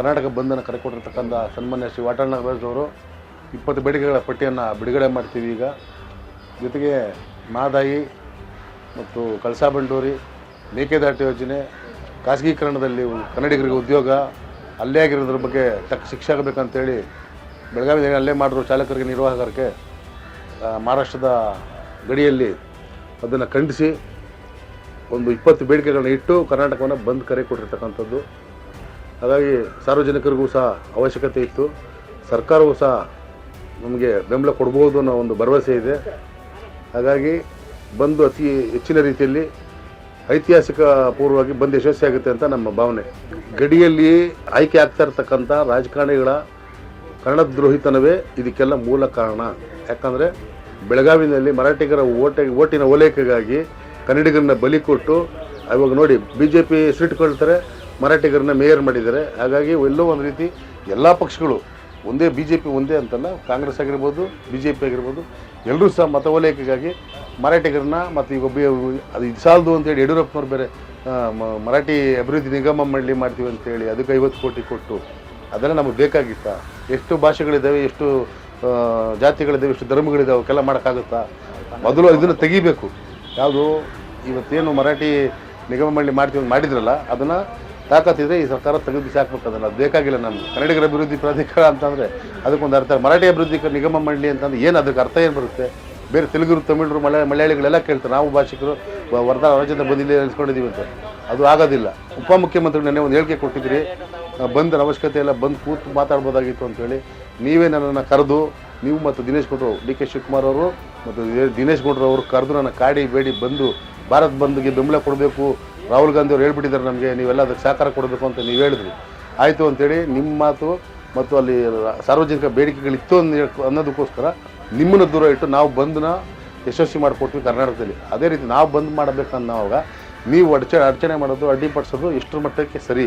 ಕರ್ನಾಟಕ ಬಂದನ್ನು ಕರೆ ಕೊಟ್ಟಿರ್ತಕ್ಕಂಥ ಸನ್ಮಾನ್ಯ ಶ್ರೀ ವಾಟಾಳ್ ನಾಗರಾಜ್ ಅವರು ಇಪ್ಪತ್ತು ಬೇಡಿಕೆಗಳ ಪಟ್ಟಿಯನ್ನು ಬಿಡುಗಡೆ ಮಾಡ್ತೀವಿ ಈಗ. ಜೊತೆಗೆ ಮಾದಾಯಿ ಮತ್ತು ಕಳಸಾ ಬಂಡೂರಿ, ಮೇಕೆದಾಟು ಯೋಜನೆ, ಖಾಸಗೀಕರಣದಲ್ಲಿ ಕನ್ನಡಿಗರಿಗೆ ಉದ್ಯೋಗ, ಅಲ್ಲೇ ಆಗಿರೋದ್ರ ಬಗ್ಗೆ ತಕ್ಕ ಶಿಕ್ಷೆ ಆಗಬೇಕಂತೇಳಿ ಬೆಳಗಾವಿಯಲ್ಲಿ ಅಲ್ಲೇ ಮಾಡಿರೋ ಚಾಲಕರಿಗೆ ನಿರ್ವಾಹಕರಿಗೆ ಮಹಾರಾಷ್ಟ್ರದ ಗಡಿಯಲ್ಲಿ ಅದನ್ನು ಖಂಡಿಸಿ ಒಂದು ಇಪ್ಪತ್ತು ಬೇಡಿಕೆಗಳನ್ನ ಇಟ್ಟು ಕರ್ನಾಟಕವನ್ನು ಬಂದ್ ಕರೆ ಕೊಟ್ಟಿರ್ತಕ್ಕಂಥದ್ದು. ಹಾಗಾಗಿ ಸಾರ್ವಜನಿಕರಿಗೂ ಸಹ ಅವಶ್ಯಕತೆ ಇತ್ತು. ಸರ್ಕಾರವೂ ಸಹ ನಮಗೆ ಬೆಂಬಲ ಕೊಡ್ಬೋದು ಅನ್ನೋ ಒಂದು ಭರವಸೆ ಇದೆ. ಹಾಗಾಗಿ ಬಂದು ಅತಿ ಹೆಚ್ಚಿನ ರೀತಿಯಲ್ಲಿ ಐತಿಹಾಸಿಕ ಪೂರ್ವವಾಗಿ ಬಂದು ಯಶಸ್ವಿಯಾಗುತ್ತೆ ಅಂತ ನಮ್ಮ ಭಾವನೆ. ಗಡಿಯಲ್ಲಿ ಆಯ್ಕೆ ಆಗ್ತಾ ಇರ್ತಕ್ಕಂಥ ರಾಜಕಾರಣಿಗಳ ಕನ್ನಡದ್ರೋಹಿತನವೇ ಇದಕ್ಕೆಲ್ಲ ಮೂಲ ಕಾರಣ. ಯಾಕಂದರೆ ಬೆಳಗಾವಿನಲ್ಲಿ ಮರಾಠಿಗರ ಓಟ, ಓಟಿನ ಓಲೈಕೆಗಾಗಿ ಕನ್ನಡಿಗರನ್ನ ಬಲಿ ಕೊಟ್ಟು, ಇವಾಗ ನೋಡಿ ಬಿ ಜೆ ಪಿ ಸೀಟ್ ಕೊಳ್ತಾರೆ ಮರಾಠಿಗರನ್ನ ಮೇಯರ್ ಮಾಡಿದ್ದಾರೆ. ಹಾಗಾಗಿ ಎಲ್ಲೋ ಒಂದು ರೀತಿ ಎಲ್ಲ ಪಕ್ಷಗಳು ಒಂದೇ ಬಿ ಜೆ ಪಿ ಒಂದೇ ಅಂತಲ್ಲ, ಕಾಂಗ್ರೆಸ್ ಆಗಿರ್ಬೋದು ಬಿ ಜೆ ಪಿ ಆಗಿರ್ಬೋದು ಎಲ್ಲರೂ ಸಹ ಮತ ಓಲೈಕೆಗಾಗಿ ಮರಾಠಿಗರನ್ನ ಮತ್ತು ಈಗ ಅದು ಇದು ಸಾಲದು ಅಂತೇಳಿ ಯಡಿಯೂರಪ್ಪನವ್ರು ಬೇರೆ ಮರಾಠಿ ಅಭಿವೃದ್ಧಿ ನಿಗಮ ಮಂಡಳಿ ಮಾಡ್ತೀವಿ ಅಂತೇಳಿ ಅದಕ್ಕೆ ಐವತ್ತು ಕೋಟಿ ಕೊಟ್ಟು ಅದೆಲ್ಲ ನಮಗೆ ಬೇಕಾಗಿತ್ತ? ಎಷ್ಟು ಭಾಷೆಗಳಿದ್ದಾವೆ ಎಷ್ಟು ಜಾತಿಗಳಿದ್ದಾವೆ ಎಷ್ಟು ಧರ್ಮಗಳಿದ್ದಾವೆ ಅವಕ್ಕೆಲ್ಲ ಮಾಡೋಕ್ಕಾಗುತ್ತಾ? ಮೊದಲು ಇದನ್ನು ತೆಗಿಬೇಕು. ಯಾವುದು ಇವತ್ತೇನು ಮರಾಠಿ ನಿಗಮ ಮಂಡಳಿ ಮಾಡ್ತೀವಿ ಮಾಡಿದ್ರಲ್ಲ, ಅದನ್ನು ತಾಕತ್ತಿದ್ರೆ ಈ ಸರ್ಕಾರ ತೆಗೆದು ಬಿಸಾಕ್ಬೇಕು ಅದನ್ನು ಅದು ಬೇಕಾಗಿಲ್ಲ ನಮ್ಗೆ. ಕನ್ನಡಿಗರ ಅಭಿವೃದ್ಧಿ ಪ್ರಾಧಿಕಾರ ಅಂತಂದರೆ ಅದಕ್ಕೊಂದು ಅರ್ಥ. ಮರಾಠಿ ಅಭಿವೃದ್ಧಿ ನಿಗಮ ಮಂಡಳಿ ಅಂತಂದ್ರೆ ಏನು ಅದಕ್ಕೆ ಅರ್ಥ ಏನು ಬರುತ್ತೆ? ಬೇರೆ ತೆಲುಗುರು, ತಮಿಳರು, ಮಲಯ ಮಲಯಾಳಿಗಳೆಲ್ಲ ಕೇಳ್ತಾರೆ. ನಾವು ಭಾಷಿಕರು ವರ್ಧಾ ರಾಜ್ಯದ ಬಂದಿಲ್ಲ ನೆಲೆಸ್ಕೊಂಡಿದ್ದೀವಿ ಅಂತ ಅದು ಆಗೋದಿಲ್ಲ. ಉಪಮುಖ್ಯಮಂತ್ರಿ ನೆನ್ನೆ ಒಂದು ಹೇಳಿಕೆ ಕೊಟ್ಟಿದ್ರಿ. ಬಂದರ ಅವಶ್ಯಕತೆ ಎಲ್ಲ ಬಂದು ಕೂತು ಮಾತಾಡ್ಬೋದಾಗಿತ್ತು ಅಂತೇಳಿ ನೀವೇ ನನ್ನನ್ನು ಕರೆದು, ನೀವು ಮತ್ತು ದಿನೇಶ್ ಗೌಡ್ರು ಡಿ ಕೆ ಶಿವಕುಮಾರ್ ಅವರು ಮತ್ತು ದಿನೇಶ್ ಗೌಡ್ರು ಅವರು ಕರೆದು ನನ್ನ ಕಾಡಿ, ಬೇಡಿ ಬಂದು ಭಾರತ್ ಬಂದ್ಗೆ ಬೆಂಬಲ ಕೊಡಬೇಕು. ರಾಹುಲ್ ಗಾಂಧಿ ಅವ್ರು ಹೇಳ್ಬಿಟ್ಟಿದ್ದಾರೆ ನಮಗೆ, ನೀವೆಲ್ಲ ಅದಕ್ಕೆ ಸಹಕಾರ ಕೊಡಬೇಕು ಅಂತ ನೀವು ಹೇಳಿದ್ರಿ. ಆಯಿತು ಅಂತೇಳಿ ನಿಮ್ಮ ಮಾತು ಮತ್ತು ಅಲ್ಲಿ ಸಾರ್ವಜನಿಕ ಬೇಡಿಕೆಗಳಿತ್ತು ಅನ್ನೋದಕ್ಕೋಸ್ಕರ ನಿಮ್ಮನ್ನು ದೂರ ಇಟ್ಟು ನಾವು ಬಂದನ್ನ ಯಶಸ್ವಿ ಮಾಡಿಕೊಡ್ತೀವಿ ಕರ್ನಾಟಕದಲ್ಲಿ. ಅದೇ ರೀತಿ ನಾವು ಬಂದ್ ಮಾಡಬೇಕನ್ನೋವಾಗ ನೀವು ಅಡಚ ಅಡಚಣೆ ಮಾಡೋದು ಅಡ್ಡಿಪಡಿಸೋದು ಎಷ್ಟರ ಮಟ್ಟಕ್ಕೆ ಸರಿ.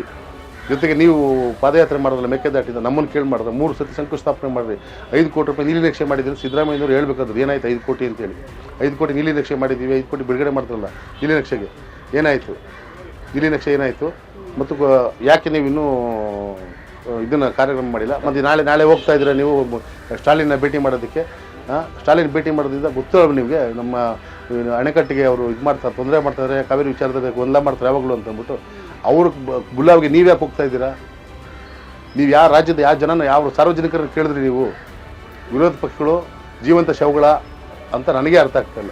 ಜೊತೆಗೆ ನೀವು ಪಾದಯಾತ್ರೆ ಮಾಡೋದಲ್ಲ, ಮೇಕೆದಾಟಿದ ನಮ್ಮನ್ನು ಕೇಳಿ ಮಾಡಿದ್ರೆ, ಮೂರು ಸತಿ ಶಂಕುಸ್ಥಾಪನೆ ಮಾಡಿದ್ರಿ ಐದು ಕೋಟಿ ರೂಪಾಯಿ ನೀಲಿ ನಿರೀಕ್ಷೆ ಮಾಡಿದ್ರು. ಸಿದ್ದರಾಮಯ್ಯನವರು ಹೇಳಬೇಕಾದ್ರೆ ಏನಾಯ್ತು ಐದು ಕೋಟಿ ಅಂತೇಳಿ. ಐದು ಕೋಟಿ ನೀಲಿ ನಿರೀಕ್ಷೆ ಮಾಡಿದ್ದೀವಿ, ಐದು ಕೋಟಿ ಬಿಡುಗಡೆ ಮಾಡ್ತಾರಲ್ಲ, ನೀಲಿ ನಕ್ಷೆಗೆ ಏನಾಯಿತು? ನೀಲಿ ನಕ್ಷೆ ಏನಾಯಿತು? ಮತ್ತು ಯಾಕೆ ನೀವು ಇನ್ನೂ ಇದನ್ನು ಕಾರ್ಯಕ್ರಮ ಮಾಡಿಲ್ಲ? ಮತ್ತು ನಾಳೆ ನಾಳೆ ಹೋಗ್ತಾ ಇದ್ದೀರಾ ನೀವು? ಸ್ಟಾಲಿನ ಭೇಟಿ ಮಾಡೋದಕ್ಕೆ ಸ್ಟಾಲಿನ ಭೇಟಿ ಮಾಡೋದ್ರಿಂದ ಗೊತ್ತಿಲ್ಲ ನಿಮಗೆ, ನಮ್ಮ ಅಣೆಕಟ್ಟಿಗೆ ಅವರು ಇದು ಮಾಡ್ತಾರೆ, ತೊಂದರೆ ಮಾಡ್ತಾರೆ, ಕಾವೇರಿ ವಿಚಾರದಲ್ಲಿ ಗೊಂದಲ ಮಾಡ್ತಾರೆ, ಯಾವಾಗಲೂ ಅಂತಂದ್ಬಿಟ್ಟು ಅವರು ಗುಲಾಬ್ಗೆ ನೀವು ಯಾಕೆ ಹೋಗ್ತಾ ಇದ್ದೀರಾ? ನೀವು ಯಾವ ರಾಜ್ಯದ ಯಾವ ಜನನ, ಯಾವ ಸಾರ್ವಜನಿಕರನ್ನು ಕೇಳಿದ್ರಿ ನೀವು? ವಿರೋಧ ಪಕ್ಷಗಳು, ಜೀವಂತ ಶವಗಳ ಅಂತ ನನಗೆ ಅರ್ಥ ಆಗ್ತಾ ಇಲ್ಲ.